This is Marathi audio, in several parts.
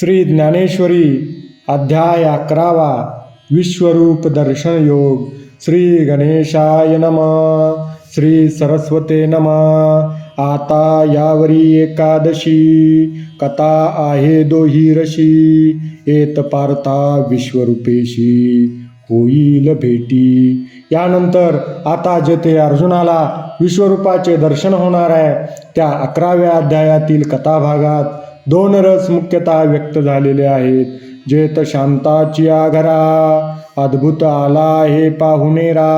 श्री ज्ञानेश्वरी अध्याय अकरावा विश्वरूप दर्शन योग। श्री गणेशाय नम। श्री सरस्वते नम। आता यावरी एकादशी। कथा आहे दोही रशी। येत पारता विश्वरूपेशी। होईल भेटी। यानंतर आता जेथे अर्जुनाला विश्वरूपाचे दर्शन होणार आहे त्या अकराव्या अध्यायातील कथाभागात दोन रस मुख्यतः व्यक्त झालेले आहेत. जेत शांताची आघरा अद्भुत आला हे पाहुणेरा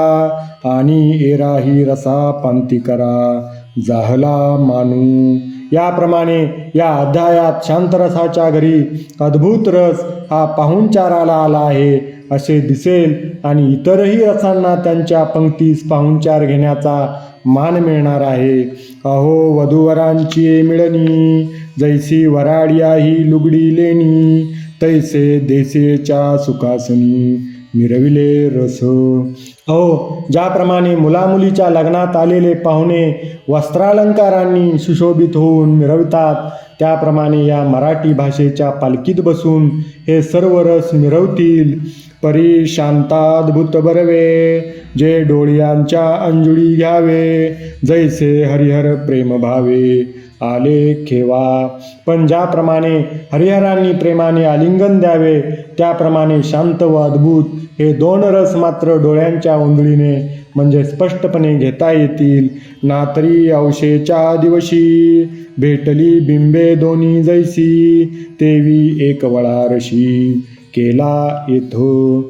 आणि एरा ही रसा पांती करा जाहला मानू. याप्रमाणे या अध्यायात शांतरसाच्या घरी अद्भुत रस हा पाहुणचाराला आला आहे असे दिसेल आणि इतरही रसांना त्यांच्या पंक्तीस पाहुणचार घेण्याचा मान मिळणार आहे. अहो वधूवरांची मिळणी. जैसी वराडिया ही लुगडी लेणी तैसे देसेच्या सुखासनी मिरविले रस। अहो ज्याप्रमाणे मुलामुलीच्या लग्नात आलेले पाहुणे वस्त्रालंकारांनी सुशोभित होऊन मिरवतात त्याप्रमाणे या मराठी भाषेच्या पालखीत बसून हे सर्व रस मिरवतील. परी शांताद्भुत बरवे जे डोळ्यांच्या अंजुळी घ्यावे. जैसे हरिहर प्रेम भावे आले खेवा. पण ज्याप्रमाणे हरिहरांनी प्रेमाने आलिंगन द्यावे त्याप्रमाणे शांत व अद्भुत हे दोन रस मात्र डोळ्यांच्या उंदळीने म्हणजे स्पष्टपणे घेता येतील. नातरी अवशेच्या दिवशी भेटली बिंबे दोन्ही जैसी तेवी एक वळारशी केला येतो.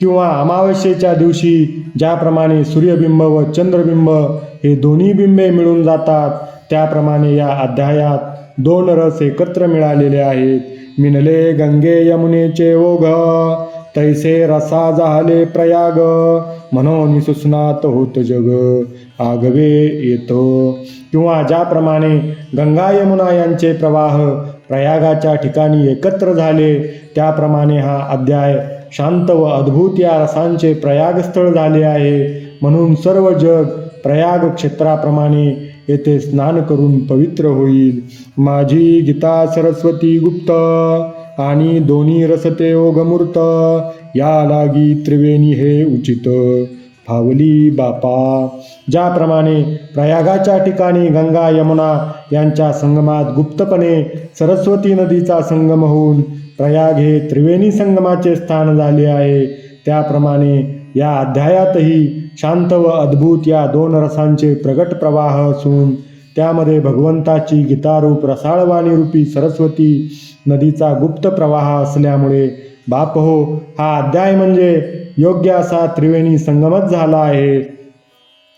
किंवा अमावस्येच्या दिवशी ज्याप्रमाणे सूर्यबिंब व चंद्रबिंब हे दोन्ही बिंबे मिळून जातात त्याप्रमाणे या अध्यायात दोन रस एकत्र मिळालेले आहेत. मिनले गंगे यमुनेचे ओघ तैसे रसा झाले प्रयाग म्हणून सुस्नात होत जग आगवे येतो. किंवा ज्याप्रमाणे गंगा यमुना यांचे प्रवाह प्रयागाच्या ठिकाणी एकत्र झाले. त्याप्रमाणे हा अध्याय शांत व अद्भुत या रसांचे प्रयागस्थळ झाले आहे. म्हणून सर्व जग प्रयाग क्षेत्राप्रमाणे येथे स्नान करून पवित्र होईल. माझी गीता सरस्वती गुप्त आणि दोन्ही रसते ओगमूर्त या लागी त्रिवेणी हे उचित. फावली बापा. ज्याप्रमाणे प्रयागाच्या ठिकाणी गंगा यमुना यांच्या संगमात गुप्तपणे सरस्वती नदीचा संगम होऊन प्रयाग हे त्रिवेणी संगमाचे स्थान झाले आहे. त्याप्रमाणे या अध्यायातही शांत व अद्भुत या दोन रसांचे प्रगट प्रवाह असून त्यामध्ये भगवंताची गीतारूप रसाळवाणीरूपी सरस्वती नदीचा गुप्त प्रवाह असल्यामुळे बाप हो हा अध्याय म्हणजे योग्य असा त्रिवेणी संगमच झाला आहे.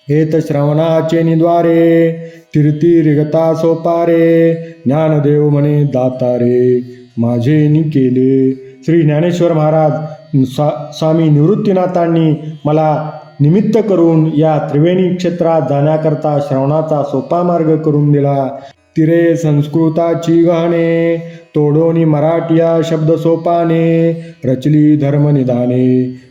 हेत श्रवणाचे निद्वारे तीर्थीर्गता सोपारे ज्ञानदेव म्हणे दातारे माझे नि केले श्री ज्ञानेश्वर महाराज स्वा स्वामी निवृत्तीनाथांनी मला निमित्त करून या त्रिवेणी क्षेत्रात जाण्याकरता श्रवणाचा सोपा मार्ग करून दिला. तिरे संस्कृताची गहने तोडोनी मराठिया शब्द सोपाने रचली धर्मनिदाने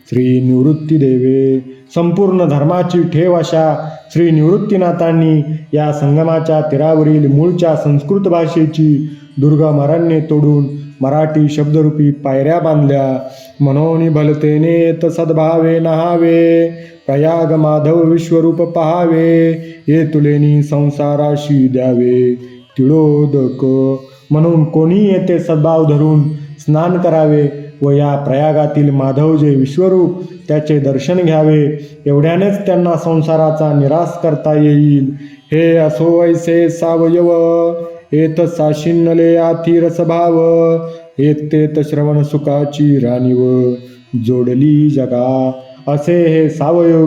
श्री निवृत्ती देवे. संपूर्ण धर्माची ठेव अशा श्री निवृत्तीनाथांनी या संगमाच्या तीरावरील मूळच्या संस्कृत भाषेची दुर्गम अरण्ये तोडून मराठी शब्दरूपी पायऱ्या बांधल्या. मनोनी भलतेने सद्भावे नहावे. प्रयाग माधव विश्वरूप पहावे हे तुलेनी संसाराशी द्यावे. तिळोदक म्हणून कोणी येथे सद्भाव धरून स्नान करावे व या प्रयागातील माधव जे विश्वरूप त्याचे दर्शन घ्यावे एवढ्यानेच त्यांना संसाराचा निराश करता येईल. हे असो ऐसे सावयव येत साशिन्नले आथिर रसभाव येत श्रवण सुखाची राणीव जोडली जगा. असे हे सावयव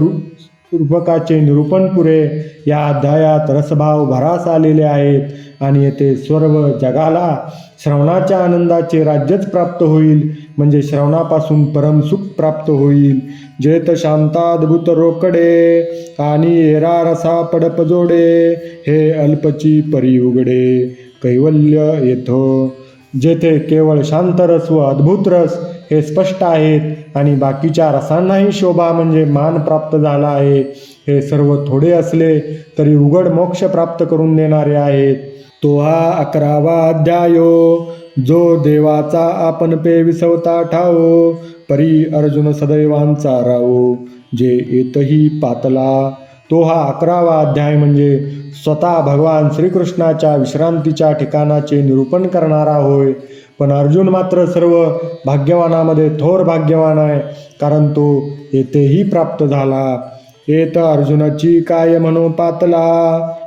रूपकाचे निरूपण पुरे. या अध्यायात रसभाव भरास आलेले आहेत आणि येथे सर्व जगाला श्रवणाच्या आनंदाचे राज्यच प्राप्त होईल. म्हणजे श्रवणापासून परमसुख प्राप्त होईल. जेत शांताद्भुत रोकडे आणि एरा रसा पडपजोडे हे अल्पची परी उघडे. कैवल्य येथो. जेथे केवळ शांत रस व अद्भुत रस हे स्पष्ट आहेत. आणि बाकीच्या रसांनाही शोभा म्हणजे मान प्राप्त झाला आहे. हे सर्व थोडे असले तरी उघड मोक्ष प्राप्त करून देणारे आहेत. तो हा अकरावा अध्यायो जो देवाचा आपण पे विसवता ठावो परी अर्जुन सदैवांचा रावो जे येतही पातला. तो हा अकरावा अध्याय म्हणजे स्वतः भगवान श्रीकृष्णाच्या विश्रांतीच्या ठिकाणाचे निरूपण करणारा होय. पण अर्जुन मात्र सर्व भाग्यवानामध्ये थोर भाग्यवान आहे कारण तो येथेही प्राप्त झाला. येत अर्जुनाची काय म्हणो पातला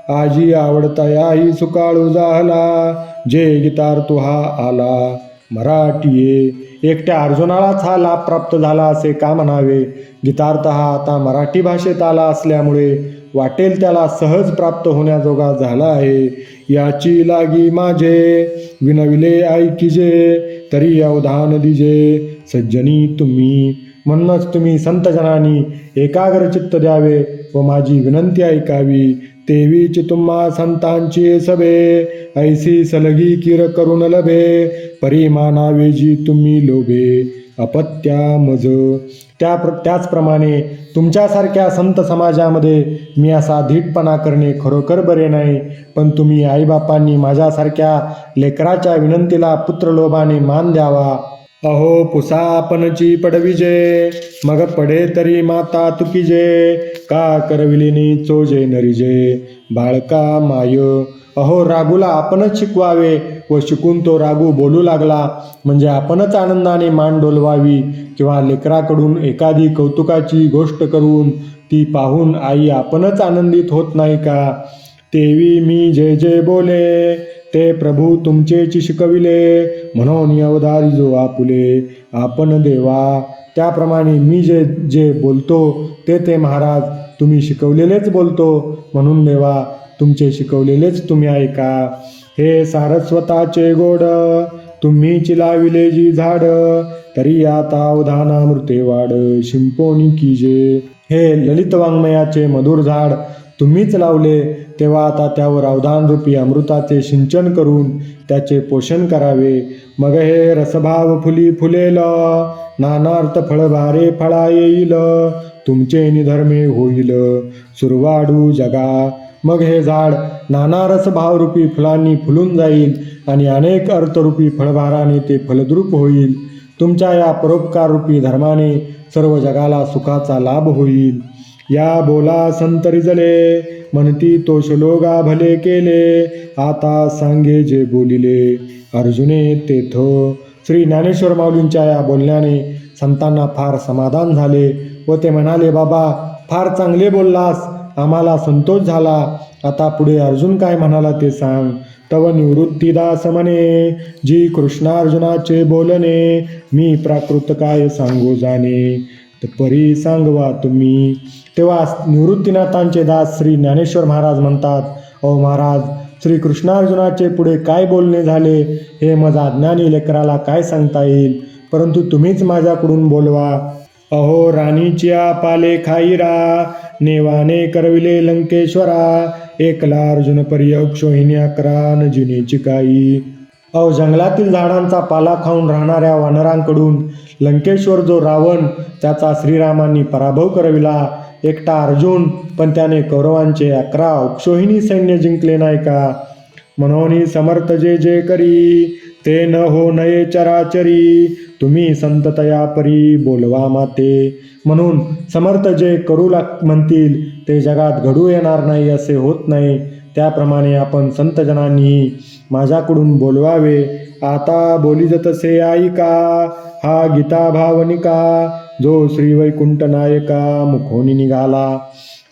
आजी आवडता याही सुकाळू जाहला. जे गीतार तो हा आला. मराठी एकट्या अर्जुनालाच हा लाभ प्राप्त झाला असे का म्हणावे? गीतार्थ हा आता मराठी भाषेत आला असल्यामुळे वाटेल त्याला सहज प्राप्त होण्याजोगा झाला आहे. याची लागी माझे विनविले ऐकिजे तरी अवधान दिजे. सज्जनी तुम्ही म्हणूनच तुम्ही संतजनांनी एकाग्रचित्त द्यावे व माझी विनंती ऐकावी. तेवीच तुम्हा संतांची सभे ऐसी सलगी किर करून लभे परिमानावेजी तुम्ही लोभे अपत्या मज. त्या प्र त्याचप्रमाणे तुमच्यासारख्या संत समाजामध्ये मी असा धीटपणा करणे खरोखर बरे नाही पण तुम्ही आईबापांनी माझ्यासारख्या लेकराच्या विनंतीला पुत्रलोभाने मान द्यावा. अहो पुसा आपणची पडविजे मग पडे तरी माता तुकीजे का करविलिनी चोजे नरिजे? बाळका माय अहो रागूला आपणच शिकवावे व शिकून तो रागू बोलू लागला. म्हणजे आपणच आनंदाने मान डोलवावी किंवा लेकराकडून एखादी कौतुकाची गोष्ट करून ती पाहून आई आपणच आनंदित होत नाही का? तेवी मी जे जे बोले ते प्रभू तुमचेची शिकविले म्हणून अवधारी जो आपुले. आपण देवा त्याप्रमाणे मी जे जे बोलतो ते ते महाराज तुम्ही शिकवलेलेच बोलतो. म्हणून देवा तुमचे शिकवलेलेच तुम्ही ऐका. हे सारस्वताचे गोड तुम्ही चिलाविले जी झाड तरी आता अवधानामृते वाढ शिंपोनी कीजे हे ललित वाङ्मयाचे मधुर झाड तुम्हीच लावले तेव्हा आता त्यावर अवधानरूपी अमृताचे सिंचन करून त्याचे पोषण करावे. मग हे रसभाव फुली फुलेल नानार्थ फळभारे फळा येईल तुमचे निधर्मे होईल. सुरवाडू जगा. मग हे झाड नाना रसभावरूपी फुलांनी फुलून जाईल आणि अनेक अर्थरूपी फळभाराने ते फलद्रूप होईल. तुमच्या या परोपकाररूपी धर्माने सर्व जगाला सुखाचा लाभ होईल. या बोला संतरिजले म्हणती तो श्लोगा भले केले आता सांगे जे बोलिले. अर्जुने तेथ श्री ज्ञानेश्वर माऊलींच्या या बोलण्याने संतांना फार समाधान झाले व ते म्हणाले बाबा फार चांगले बोललास आम्हाला संतोष झाला. आता पुढे अर्जुन काय म्हणाला ते सांग. तव निवृत्तीदास म्हणे जी कृष्णार्जुनाचे बोलणे मी प्राकृत काय सांगू जाणे. परी सांगवा तुम्ही. तेव्हा निवृत्तीनाथांचे दास श्री ज्ञानेश्वर महाराज म्हणतात अहो महाराज श्री कृष्णार्जुनाचे पुढे काय बोलणे झाले? हे माझा ज्ञानी लेकराला काय सांगता येईल? परंतु तुम्हीच माझ्याकडून बोलवा. अहो राणीच्या पाले खाईरा नेवाने करविले लंकेश्वरा एकला अर्जुन पर्यक्षोहिणी अकरा न जिनेची काही अहो जंगलातील झाडांचा पाला खाऊन राहणाऱ्या वानरांकडून लंकेश्वर जो रावण त्याचा श्रीरामांनी पराभव करविला एकटा अर्जुन पण त्याने कौरवांचे अकरा उपशोहिनी सैन्य जिंकले नाही का? म्हणून समर्थ जे जे करी ते न हो नये चराचरी तुम्ही संततया परी बोलवा माते. म्हणून समर्थ जे करू लाग म्हणतील ते जगात घडू येणार नाही असे होत नाही. त्याप्रमाणे आपण संतजनांनीही माझ्याकडून बोलवावे. आता बोली जतसे ऐका हा गीता भावनिका जो श्री वैकुंठ नायका मुखोनी निघाला.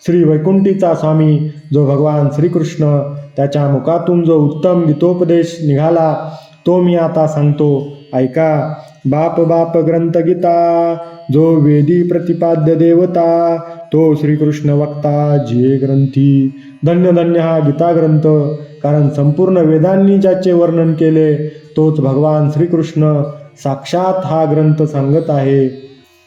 श्री वैकुंठीचा स्वामी जो भगवान श्रीकृष्ण त्याच्या मुखातून जो उत्तम गीतोपदेश निघाला तो मी आता सांगतो. ऐका बाप बाप ग्रंथ गीता जो वेदी प्रतिपाद्य देवता तो श्रीकृष्ण वक्ता जे ग्रंथी. धन्य धन्य हा गीता ग्रंथ. कारण संपूर्ण वेदांनी ज्याचे वर्णन केले तोच भगवान श्रीकृष्ण साक्षात हा ग्रंथ सांगत आहे.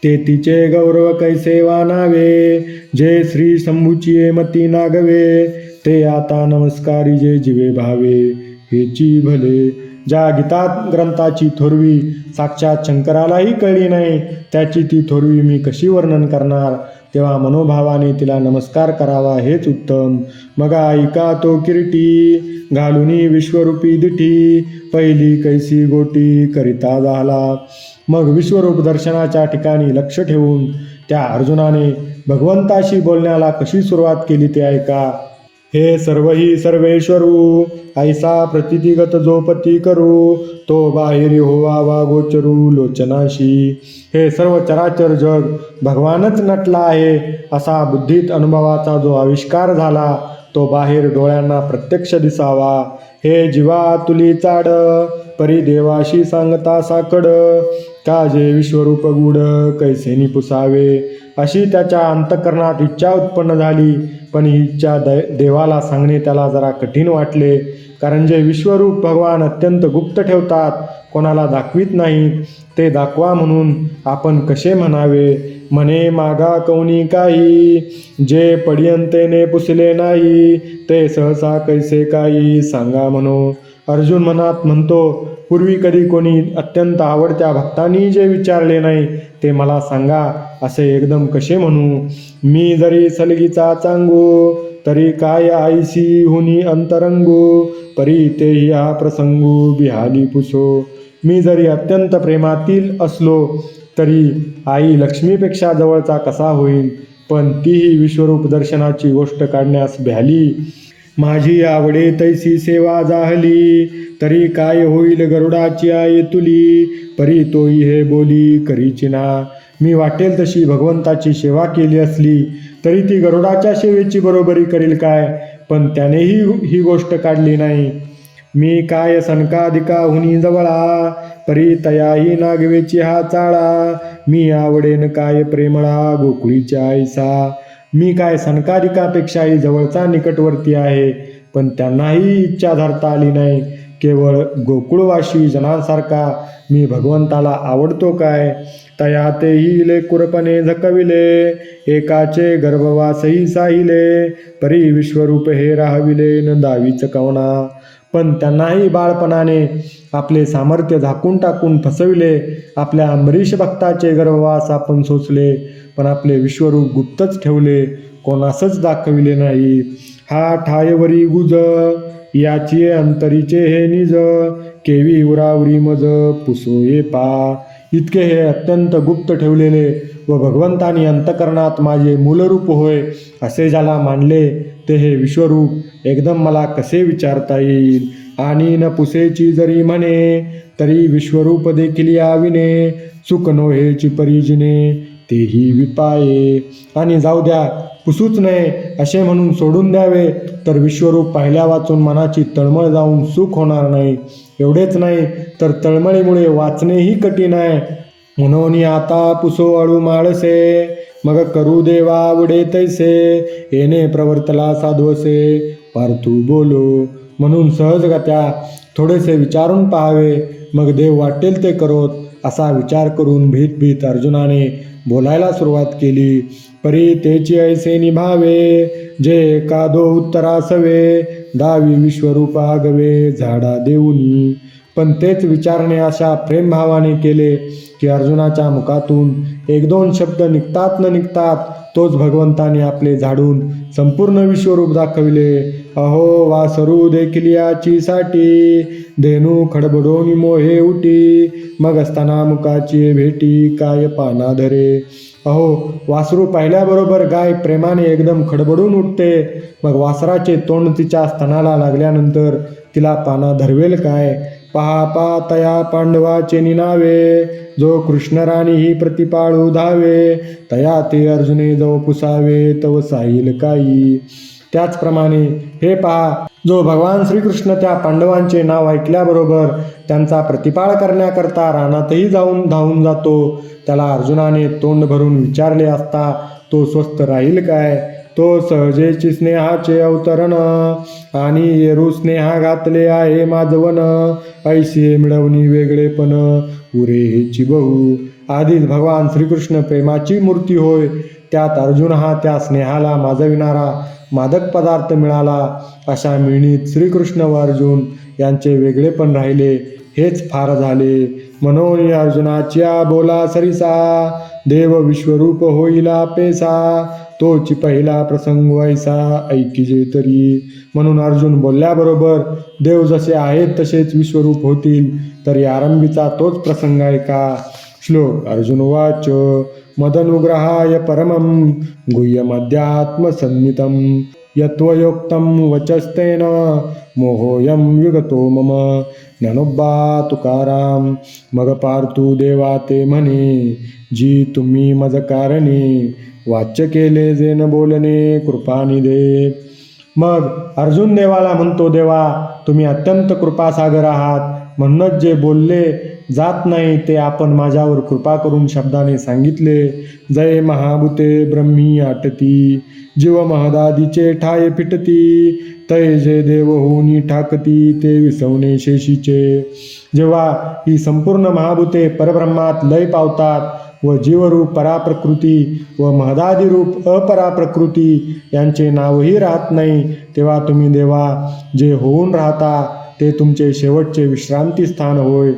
ते तिचे गौरव कैसे वानावे जे श्री शंभूची मती नागवे ते आता नमस्कारी जे जीवे भावे हेची भले ज्या गीता ग्रंथाची थोरवी साक्षात शंकरालाही कळली नाही त्याची ती थोरवी मी कशी वर्णन करणार? तेव्हा मनोभावाने तिला नमस्कार करावा हेच उत्तम. मग ऐका तो किरीटी? घालुनी विश्वरूपी दिठी. पहिली कैसी गोटी करिता झाला. मग विश्वरूप दर्शनाच्या ठिकाणी लक्ष ठेवून त्या अर्जुनाने भगवंताशी बोलण्याला कशी सुरुवात केली ते ऐका. हे सर्वही सर्वेश्वरू ऐसा प्रतितिगत जो पती करू तो बाहेरी होवा वा गोचरू लोचनाशी. हे सर्व चराचर जग भगवानच नटला आहे असा बुद्धीत अनुभवाचा जो आविष्कार झाला तो बाहेर डोळ्यांना प्रत्यक्ष दिसावा. हे जीवा तुली चाड परी देवाशी सांगता साकड का जे विश्वरूप गुड कैसेनी पुसावे अशी त्याच्या अंतकरणात इच्छा उत्पन्न झाली. पण ही इच्छा द देवाला सांगणे त्याला जरा कठीण वाटले. कारण जे विश्वरूप भगवान अत्यंत गुप्त ठेवतात कोणाला दाखवित नाही ते दाखवा म्हणून आपण कसे म्हणावे? म्हणे मागा कौनी काही जे पडियंतेने पुसले नाही ते सहसा कैसे काही सांगा म्हणो. अर्जुन मनात म्हणतो पूर्वी कधी कोणी अत्यंत आवडत्या भक्तांनी जे विचारले नाही ते मला सांगा असे एकदम कसे म्हणू? मी जरी सलगीचा चांगू तरी काय आईसी हुनी अंतरंगू? परी तेही हा प्रसंगू बिहाली पुसो. मी जरी अत्यंत प्रेमातील असलो तरी आई लक्ष्मीपेक्षा जवळचा कसा होईल पण तीही विश्वरूप दर्शनाची गोष्ट काढण्यास भ्याली. माझी आवडे तैसी सेवा जाहली तरी काय होईल गरुडाची आई तुली परी तोई हे बोली करीची ना. मी वाटेल तशी भगवंताची सेवा केली असली तरी ती गरुडाच्या सेवेची बरोबरी करील काय? पण त्यानेही ही गोष्ट काढली नाही. मी काय सनकाधिका हुनी जवळा परी तयाही नागवेची हा चाळा मी आवडेन काय प्रेमळा गोकुळीच्या आईसा. मी काय सनकारिकापेक्षाही जवळचा निकटवर्ती आहे पण त्यांनाही इच्छा धरता आली नाही. केवळ गोकुळवाशी जनांसारखा मी भगवंताला आवडतो काय? तया तेही लेकुरपणे झकविले एकाचे गर्भवासही साहिले परी विश्वरूप हे राहविले न दावीच कवना. पण त्यांनाही बाळपणाने आपले सामर्थ्य झाकून टाकून फसविले. आपल्या अंबरीश भक्ताचे गर्भवास आपण सोचले पण आपले विश्वरूप गुप्तच ठेवले. कोणासच दाखविले नाही. हा ठायवरी गुज याची अंतरीचे हे निज. केवी उरावरी मज पुसोये पा. इतके हे अत्यंत गुप्त ठेवलेले व भगवंतानी अंतकरणात माझे मूलरूप होय असे ज्याला मानले ते हे विश्वरूप एकदम मला कसे विचारता येईल? आणि न पुसेची जरी म्हणे तरी विश्वरूप देखील याविने चुक नो परिजिने तेही विपाये. आणि जाऊ द्या पुसूच नये असे म्हणून सोडून द्यावे तर विश्वरूप पाहिल्या वाचून मनाची तळमळ जाऊन सुख होणार नाही. एवढेच नाही तर तळमळीमुळे वाचणेही कठीण आहे. म्हणून आता पुसो अळू माळसे मग करू देवा आवडे तैसे येणे प्रवर्तला साधवसे. पार्थू बोलो म्हणून सहजगत्या थोडेसे विचारून पाहावे. मग देव वाटेल ते करोत असा विचार करून भीत भीत अर्जुनाने बोलायला सुरुवात केली. परी तेची ऐसे निभावे जे कादो उत्तरासवे. दावी विश्वरूपा गवे झाडा देऊनी पण तेच विचारणे अशा प्रेमभावाने केले की अर्जुनाच्या मुखातून एक दोन शब्द निघतात न निघतात तोच भगवंताने आपले झाडून संपूर्ण विश्वरूप दाखविले. अहो वासरू देखील याची साठी धेनू खडबडोनी मोहे उटी मग असताना मुखाची भेटी काय पाना धरे. अहो वासरू पाहिल्याबरोबर गाय प्रेमाने एकदम खडबडून उठते. मग वासराचे तोंड तिच्या स्तनाला लागल्यानंतर तिला पाना धरवेल काय? पहा तया पांडवाचे निनावे. जो कृष्णराणी ही प्रतिपाळू धावे तया ते अर्जुने जो पुसावे तव साईल काही. त्याचप्रमाणे हे पहा जो भगवान श्रीकृष्ण त्या पांडवांचे नाव ऐकल्याबरोबर त्यांचा प्रतिपाळ करण्याकरता रानातही जाऊन धावून जातो. त्याला अर्जुनाने तोंड भरून विचारले असता तो स्वस्थ राहील काय? तो सहजेची स्नेहाचे अवतरण आणि येरू स्नेहा घातले आहे माजवन ऐसे मिळवणी वेगळेपण उरे हेची बहु. आधीच भगवान श्रीकृष्ण प्रेमाची मूर्ती होय. त्यात अर्जुन हा त्या स्नेहाला माजविणारा मादक पदार्थ मिळाला. अशा मिळणीत श्रीकृष्ण व अर्जुन यांचे वेगळेपण राहिले. हेच फार झाले. म्हणून अर्जुनाच्या बोला सरिसा. देव विश्वरूप होईला पेसा. तोची पहिला प्रसंग वैसा ऐकिजे तरी. म्हणून अर्जुन बोलल्याबरोबर देव जसे आहेत तसेच विश्वरूप होतील तरी आरंभीचा तोच प्रसंग ऐका श्लोक अर्जुन वाच मदनुग्रहाय परमं गुह्यमध्यात्मसन्नितं यत्त्वयोक्तं वचस्तेन मोहोऽयं विगतो मम ननुब्बा तुकाराम मग पार्थू देवा ते म्हणे जी तुम्ही मज कारणे वाच्य केले जे न बोलणे कृपानिधे मग अर्जुन देवाला म्हणतो देवा तुम्ही अत्यंत कृपासागर आहात. म्हणूनच जे बोलले जात नाही ते आपण माझ्यावर कृपा करून शब्दाने सांगितले. जय महाभूते ब्रह्मी आटती जीव महदादीचे ठाय फिटती तय जे देव होऊनी ठाकती ते विसवणे शेषीचे. जेव्हा ही संपूर्ण महाभूते परब्रह्मात लय पावतात व जीवरूप पराप्रकृती व महदादिरूप अपराप्रकृती यांचे नावही राहत नाही तेव्हा तुम्ही देवा जे होऊन राहता ते तुमचे शेवटचे विश्रांती स्थान होय.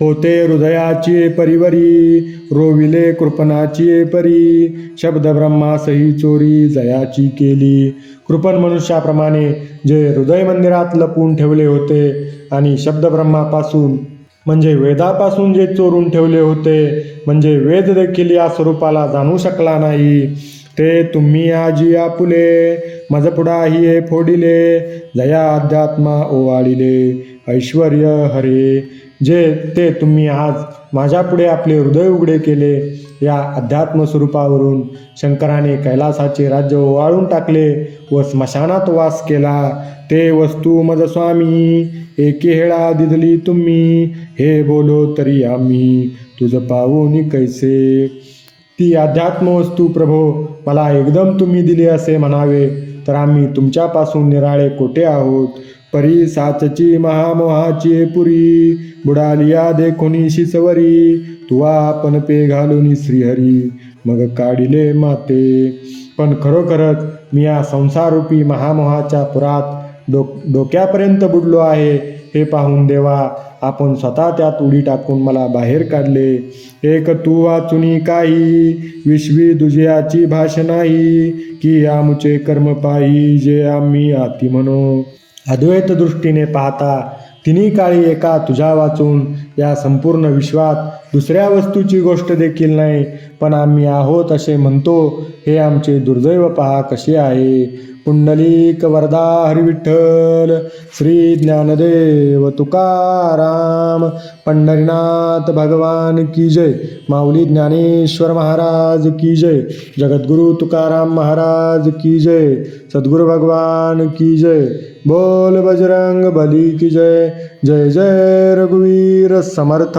होते हृदयाची परिवरी रोविले कृपणाची परी. शब्द ब्रह्मासही चोरी जयाची केली. कृपण मनुष्याप्रमाणे जे हृदय मंदिरात लपून ठेवले होते आणि शब्द ब्रह्मापासून म्हणजे वेदापासून जे चोरून ठेवले होते म्हणजे वेद देखील या स्वरूपाला जाणू शकला नाही. ते तुम्ही आजी आपुले मजपुडाही हे फोडिले जया अध्यात्मा ओवाळिले. ऐश्वर हरे. जे ते तुम्ही आज माझ्यापुढे आपले हृदय उघडे केले या अध्यात्म स्वरूपावरून शंकराने कैलासाचे राज्य ओवाळून टाकले व स्मशानात वास केला. ते वस्तू मज स्वामी एके हेळा दिदली तुम्ही. हे बोलो तरी आम्ही तुझं पाहून कैसे? ती अध्यात्म वस्तू प्रभो मला एकदम तुम्ही दिली असे म्हणावे तर आम्ही तुमच्यापासून निराळे कोठे आहोत? परी साचची महामोहाची पुरी बुडालिया देखोनी शिसवरी तुवा आपण पे घालून श्रीहरी मग काढिले माते. पण खरोखरच मी या संसारूपी महामोहाच्या पुरात डो डोक्यापर्यंत बुडलो आहे हे पाहून देवा आपण स्वतः त्यात उडी टाकून मला बाहेर काढले. एक तू वाचुनी काही विश्वी दुजयाची भाष नाही की आमुचे कर्म पाही जे आम्ही आती म्हणो. अद्वैत दृष्टीने पाहता तिन्ही काळी एका तुझ्या वाचून या संपूर्ण विश्वात दुसऱ्या वस्तूची गोष्ट देखील नाही पण आम्ही आहोत असे म्हणतो हे आमचे दुर्दैव पहा कसे आहे. पुंडलिक वरदा हरिविठ्ठल श्री ज्ञानदेव तुकाराम पंढरीनाथ भगवान की जय माऊली ज्ञानेश्वर महाराज की जय जगद्गुरु तुकाराम महाराज की जय सद्गुरु भगवान की जय. बोल बजरंग बली की जय जय जय रघुवीर समर्थ।